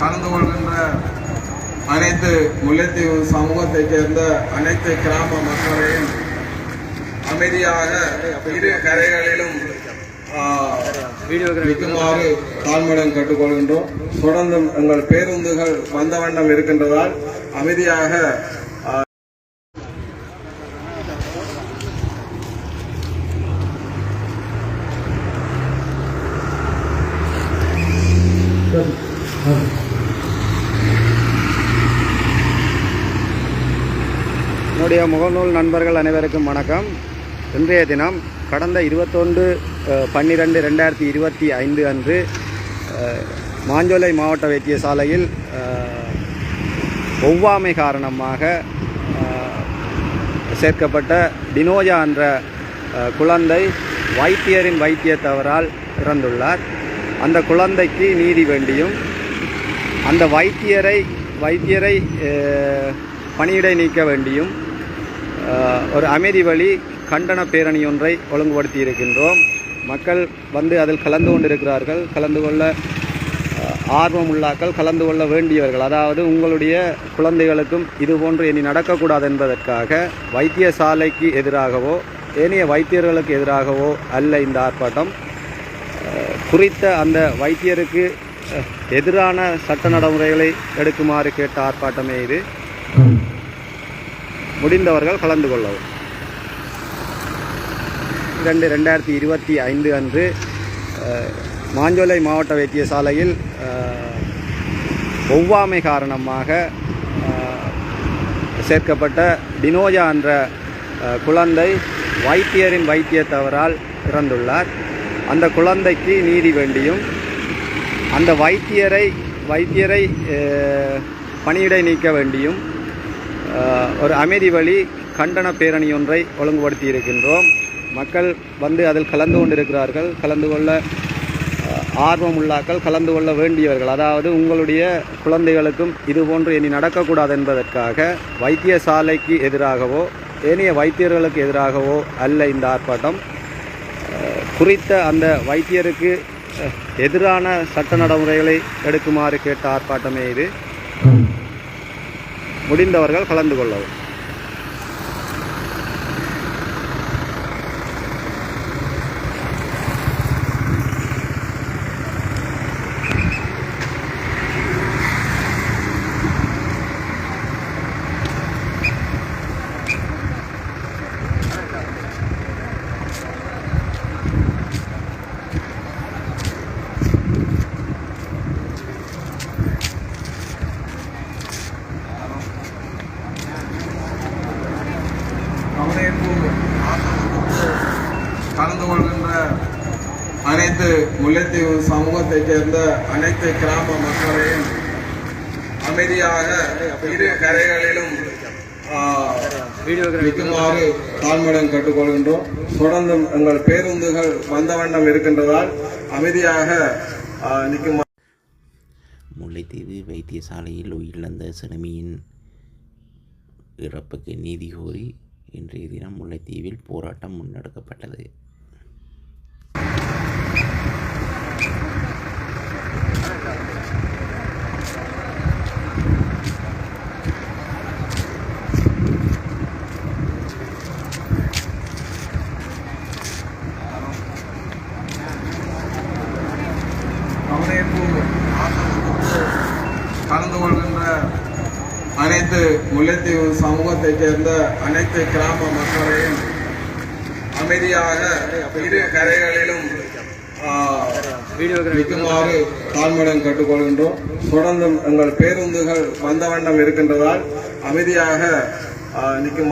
கலந்து கொள்கின்ற அனைத்து முல்லைத்தீவு சமூகத்தைச் சேர்ந்த அனைத்து கிராம மக்களையும் அமைதியாக இரு கரைகளிலும் இருக்குமாறு நிற்குமாறு தாழ்மையுடன் கேட்டுக்கொள்கின்றோம். தொடர்ந்து எங்கள் பேருந்துகள் வந்த வண்ணம் இருக்கின்றதால் அமைதியாக நம்முடைய என்னுடைய முகநூல் நண்பர்கள் அனைவருக்கும் வணக்கம். இன்றைய தினம் கடந்த இருபத்தொன்று பன்னிரெண்டு ரெண்டாயிரத்தி இருபத்தி ஐந்து அன்று மாஞ்சோலை மாவட்ட வைத்தியசாலையில் ஒவ்வாமை காரணமாக சேர்க்கப்பட்ட டினோஜா என்ற குழந்தை வைத்தியரின் வைத்திய தவறால் இறந்துள்ளார். அந்த குழந்தைக்கு நீதி வேண்டியும் அந்த வைத்தியரை வைத்தியரை பணியிடை நீக்க வேண்டியும் ஒரு அமைதி வழி கண்டன பேரணி ஒன்றை ஒழுங்குபடுத்தி இருக்கின்றோம் மக்கள் வந்து அதில் கலந்து கொண்டிருக்கிறார்கள். கலந்து கொள்ள ஆர்வம் உள்ளாக்கள் கலந்து கொள்ள வேண்டியவர்கள். அதாவது உங்களுடைய குழந்தைகளுக்கும் இது போன்று இனி நடக்கக்கூடாது என்பதற்காக வைத்தியசாலைக்கு எதிராகவோ ஏனைய வைத்தியர்களுக்கு எதிராகவோ அல்ல இந்த ஆர்ப்பாட்டம். குறித்த அந்த வைத்தியருக்கு எதிரான சட்ட நடைமுறைகளை எடுக்குமாறு கேட்ட ஆர்ப்பாட்டமே இது. முடிந்தவர்கள் கலந்து கொள்ளவும். இரண்டு ரெண்டாயிரத்தி இருபத்தி ஐந்து அன்று மாஞ்சோலை மாவட்ட வைத்தியசாலையில் ஒவ்வாமை காரணமாக சேர்க்கப்பட்ட டினோஜா என்ற குழந்தை வைத்தியரின் வைத்திய தவறால் இறந்துள்ளார். அந்த குழந்தைக்கு நீதி வேண்டியும் அந்த வைத்தியரை வைத்தியரை பணியிடை நீக்க வேண்டியும் ஒரு அமைதி வழி கண்டன பேரணி ஒன்றை ஒழுங்குபடுத்தி இருக்கின்றோம் மக்கள் வந்து அதில் கலந்து கொண்டிருக்கிறார்கள். கலந்து கொள்ள ஆர்வம் உள்ளாக்கள் கலந்து கொள்ள வேண்டியவர்கள். அதாவது உங்களுடைய குழந்தைகளுக்கும் இது போன்று இனி நடக்கக்கூடாது என்பதற்காக வைத்தியசாலைக்கு எதிராகவோ ஏனைய வைத்தியர்களுக்கு எதிராகவோ அல்ல இந்த ஆர்ப்பாட்டம். குறித்த அந்த வைத்தியருக்கு எதிரான சட்ட நடைமுறைகளை எடுக்குமாறு கேட்ட ஆர்ப்பாட்டமே இது. முடிந்தவர்கள் கலந்து கொள்ளவும் கவனயீர்ப்பு கலந்து கொள்கின்ற அனைத்து முல்லைத்தீவு சமூகத்தைச் சேர்ந்த அனைத்து கிராம மக்களையும் அமைதியாக இரு கரைகளிலும் நிற்குமாறு தாழ்மையுடன் கேட்டுக்கொள்கின்றோம். தொடர்ந்து எங்கள் பேருந்துகள் வந்த வண்ணம் இருக்கின்றதால் அமைதியாக நிற்குமாறு முல்லைத்தீவு வைத்தியசாலையில் உயிரிழந்த சிறுமியின் இறப்புக்கு நீதி கோரி இன்றைய தினம் முல்லைத்தீவில் போராட்டம் முன்னெடுக்கப்பட்டது. கலந்து கொள்கின்ற அனைத்து முல்லைத்தீவு சமூகத்தைச் சேர்ந்த அனைத்து கிராம மக்களையும் அமைதியாக இரு கரைகளிலும் ஆ, நிற்குமாறு தாழ்மையுடன் கேட்டுக்கொள்கின்றோம். தொடர்ந்து எங்கள் பேருந்துகள் வந்த வண்ணம் இருக்கின்றதால் அமைதியாக ஆ, நிற்குமாறு